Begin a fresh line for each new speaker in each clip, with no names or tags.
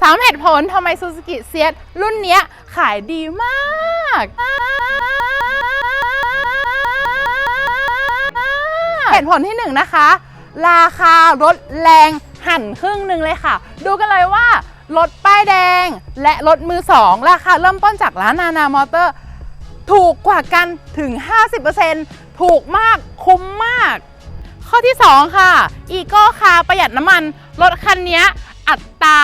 สามเหตุผลทำไมซูซูกิเซียรุ่นนี้ขายดีมากเหตุผลที่หนึ่งนะคะ ราคารถแรงหั่นครึ่งหนึ่งเลยค่ะ ดูกันเลยว่ารถป้ายแดงและรถมือสองราคาเริ่มต้นจากร้านนานามอเตอร์ ถูกกว่ากันถึง 50%ถูกมากคุ้มมาก ข้อที่ 2 ค่ะ อีโก้คาประหยัดน้ำมัน รถคันนี้อัตรา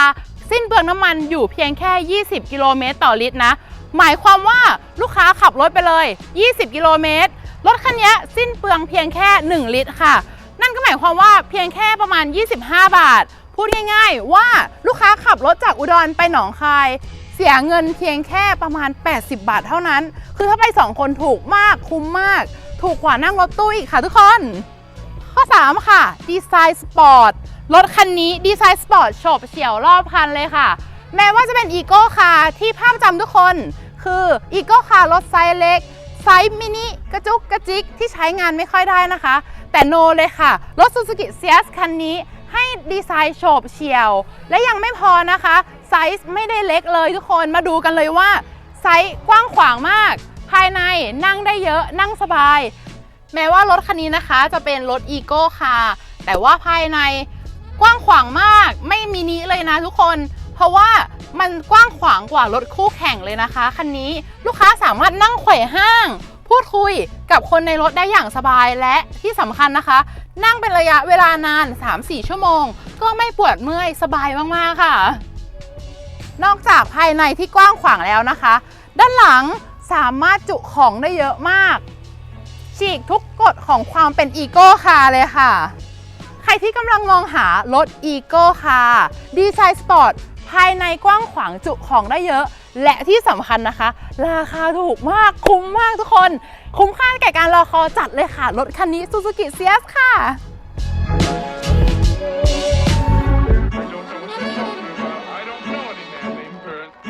สิ้นเปลืองน้ำมันอยู่เพียงแค่ 20 กิโลเมตรต่อลิตรนะ หมายความว่าลูกค้าขับรถไปเลย 20 กิโลเมตร รถคันนี้สิ้นเปลืองเพียงแค่ 1 ลิตรค่ะ นั่นก็หมายความว่าเพียงแค่ประมาณ 25 บาท พูดง่ายๆว่าลูกค้าขับรถจากอุดรไปหนองคายเสียเงินเพียงแค่ประมาณ 80 บาทเท่านั้น คือถ้าไป 2 คนถูกมากคุ้มมาก ถูกกว่านั่งรถตู้อีกค่ะทุกคน ข้อ 3 ค่ะ ดีไซน์สปอร์ต รถคันนี้ดีไซน์สปอร์ตโฉบเฉี่ยวรอบคันเลยค่ะ แม้ว่าจะเป็นอีโก้คาร์ที่ภาพจำทุกคน คืออีโก้คาร์รถไซส์เล็ก ไซส์มินิกระจุกกระจิกที่ใช้งานไม่ค่อยได้นะคะ แต่โนเลยค่ะ รถ Suzuki s ียสคันนี้ให้ดีไซน์โฉบเฉี่ยว และยังไม่พอนะคะ ไซส์ไม่ได้เล็กเลยทุกคนมาดูกันเลยว่า ไซส์กว้างขวางมาก ภายในนั่งได้เยอะนั่งสบาย แม้ว่ารถคันนี้นะคะจะเป็นรถอีโก้ค่ะแต่ว่าภายใน กว้างขวางมาก ไม่มินิเลยนะทุกคน เพราะว่ามันกว้างขวางกว่ารถคู่แข่งเลยนะคะคันนี้ลูกค้าสามารถนั่งไขว่ห้าง พูดคุยกับคนในรถได้อย่างสบายและที่สำคัญนะคะ นั่งเป็นระยะเวลานาน 3-4 ชั่วโมง ก็ไม่ปวดเมื่อยสบายมากๆค่ะ นอกจากภายในที่กว้างขวางแล้วนะคะ ด้านหลังสามารถจุของได้เยอะมากฉีกทุกกฎของความเป็นอีโก้คาเลยค่ะ รที่กำลังมองหารถอีโก้ค่ะดีไซน์สปอร์ตภายในกว้างขวางจุของได้เยอะ และที่สำคัญนะคะ ราคาถูกมากคุ้มมากทุกคน คุ้มค่าแก่การรอคอจัดเลยค่ะ รถคันนี้ Suzuki CS ค่ะ